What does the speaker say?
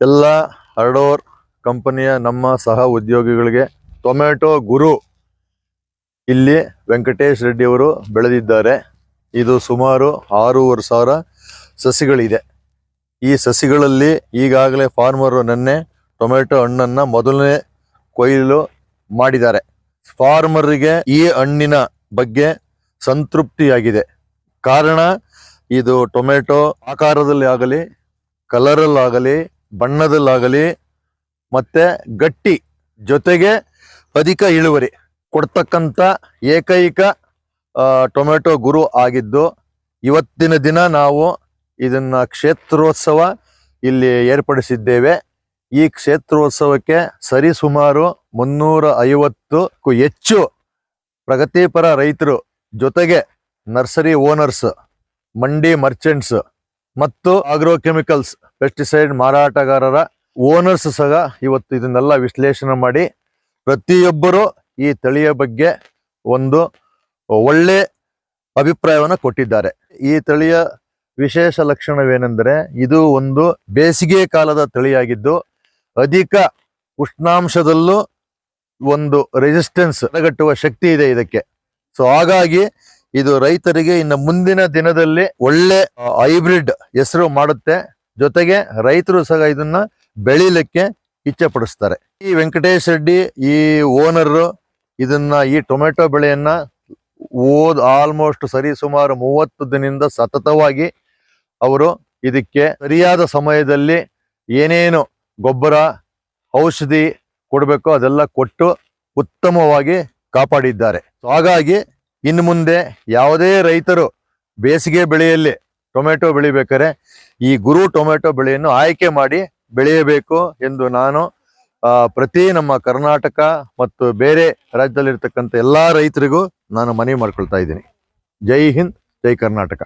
ಎಲ್ಲ ಹರ್ಡೋರ್ ಕಂಪನಿಯ ನಮ್ಮ ಸಹ ಉದ್ಯೋಗಿಗಳಿಗೆ ಟೊಮೆಟೊ ಗುರು. ಇಲ್ಲಿ ವೆಂಕಟೇಶ್ ರೆಡ್ಡಿ ಅವರು ಬೆಳೆದಿದ್ದಾರೆ. ಇದು ಸುಮಾರು ಆರೂವರೆ ಸಾವಿರ ಸಸಿಗಳಿದೆ. ಈ ಸಸಿಗಳಲ್ಲಿ ಈಗಾಗಲೇ ಫಾರ್ಮರು ನೆನ್ನೆ ಟೊಮೆಟೊ ಹಣ್ಣನ್ನು ಮೊದಲನೇ ಕೊಯ್ಲು ಮಾಡಿದ್ದಾರೆ. ಫಾರ್ಮರಿಗೆ ಈ ಹಣ್ಣಿನ ಬಗ್ಗೆ ಸಂತೃಪ್ತಿಯಾಗಿದೆ. ಕಾರಣ, ಇದು ಟೊಮೆಟೊ ಆಕಾರದಲ್ಲಿ ಆಗಲಿ ಕಲರಲ್ಲಾಗಲಿ ಬಣ್ಣದಲ್ಲಾಗಲಿ ಮತ್ತೆ ಗಟ್ಟಿ ಜೊತೆಗೆ ಅಧಿಕ ಇಳುವರಿ ಕೊಡ್ತಕ್ಕಂಥ ಏಕೈಕ ಟೊಮೆಟೊ ಗುರು ಆಗಿದ್ದು ಇವತ್ತಿನ ದಿನ ನಾವು ಇದನ್ನ ಕ್ಷೇತ್ರೋತ್ಸವ ಇಲ್ಲಿ ಏರ್ಪಡಿಸಿದ್ದೇವೆ. ಈ ಕ್ಷೇತ್ರೋತ್ಸವಕ್ಕೆ ಸರಿಸುಮಾರು ಮುನ್ನೂರ ಐವತ್ತಕ್ಕೂ ಹೆಚ್ಚು ಪ್ರಗತಿಪರ ರೈತರು ಜೊತೆಗೆ ನರ್ಸರಿ ಓನರ್ಸ್, ಮಂಡಿ ಮರ್ಚೆಂಟ್ಸ್ ಮತ್ತು ಆಗ್ರೋ ಕೆಮಿಕಲ್ಸ್ ಪೆಸ್ಟಿಸೈಡ್ ಮಾರಾಟಗಾರರ ಓನರ್ಸ್ ಸಹ ಇವತ್ತು ಇದನ್ನೆಲ್ಲ ವಿಶ್ಲೇಷಣೆ ಮಾಡಿ ಪ್ರತಿಯೊಬ್ಬರು ಈ ತಳಿಯ ಬಗ್ಗೆ ಒಂದು ಒಳ್ಳೆ ಅಭಿಪ್ರಾಯವನ್ನು ಕೊಟ್ಟಿದ್ದಾರೆ. ಈ ತಳಿಯ ವಿಶೇಷ ಲಕ್ಷಣವೇನೆಂದರೆ ಇದು ಒಂದು ಬೇಸಿಗೆ ಕಾಲದ ತಳಿಯಾಗಿದ್ದು ಅಧಿಕ ಉಷ್ಣಾಂಶದಲ್ಲೂ ಒಂದು ರೆಸಿಸ್ಟೆನ್ಸ್ ತಡೆಗಟ್ಟುವ ಶಕ್ತಿ ಇದೆ ಇದಕ್ಕೆ. ಸೊ ಹಾಗಾಗಿ ಇದು ರೈತರಿಗೆ ಇನ್ನು ಮುಂದಿನ ದಿನದಲ್ಲಿ ಒಳ್ಳೆ ಹೈಬ್ರಿಡ್ ಹೆಸರು ಮಾಡುತ್ತೆ. ಜೊತೆಗೆ ರೈತರು ಸಹ ಇದನ್ನ ಬೆಳೀಲಿಕ್ಕೆ ಇಚ್ಛೆ ಪಡಿಸ್ತಾರೆ. ಈ ವೆಂಕಟೇಶ್ ರೆಡ್ಡಿ, ಈ ಓನರ್ ಇದನ್ನ ಈ ಟೊಮೆಟೊ ಬೆಳೆಯನ್ನ ಓದ್ ಆಲ್ಮೋಸ್ಟ್ ಸರಿ ಸುಮಾರು ಮೂವತ್ತು ದಿನದಿಂದ ಸತತವಾಗಿ ಅವರು ಇದಕ್ಕೆ ಸರಿಯಾದ ಸಮಯದಲ್ಲಿ ಏನೇನು ಗೊಬ್ಬರ, ಔಷಧಿ ಕೊಡಬೇಕೋ ಅದೆಲ್ಲ ಕೊಟ್ಟು ಉತ್ತಮವಾಗಿ ಕಾಪಾಡಿದ್ದಾರೆ. ಹಾಗಾಗಿ ಇನ್ನು ಮುಂದೆ ಯಾವುದೇ ರೈತರು ಬೇಸಿಗೆ ಬೆಳೆಯಲ್ಲಿ ಟೊಮೆಟೊ ಬೆಳಿಬೇಕಾದ್ರೆ ಈ ಗುರು ಟೊಮೆಟೊ ಬೆಳೆಯನ್ನು ಆಯ್ಕೆ ಮಾಡಿ ಬೆಳೆಯಬೇಕು ಎಂದು ನಾನು ಪ್ರತಿ ನಮ್ಮ ಕರ್ನಾಟಕ ಮತ್ತು ಬೇರೆ ರಾಜ್ಯದಲ್ಲಿರ್ತಕ್ಕಂಥ ಎಲ್ಲಾ ರೈತರಿಗೂ ನಾನು ಮನವಿ ಮಾಡ್ಕೊಳ್ತಾ ಇದ್ದೀನಿ. ಜೈ ಹಿಂದ್, ಜೈ ಕರ್ನಾಟಕ.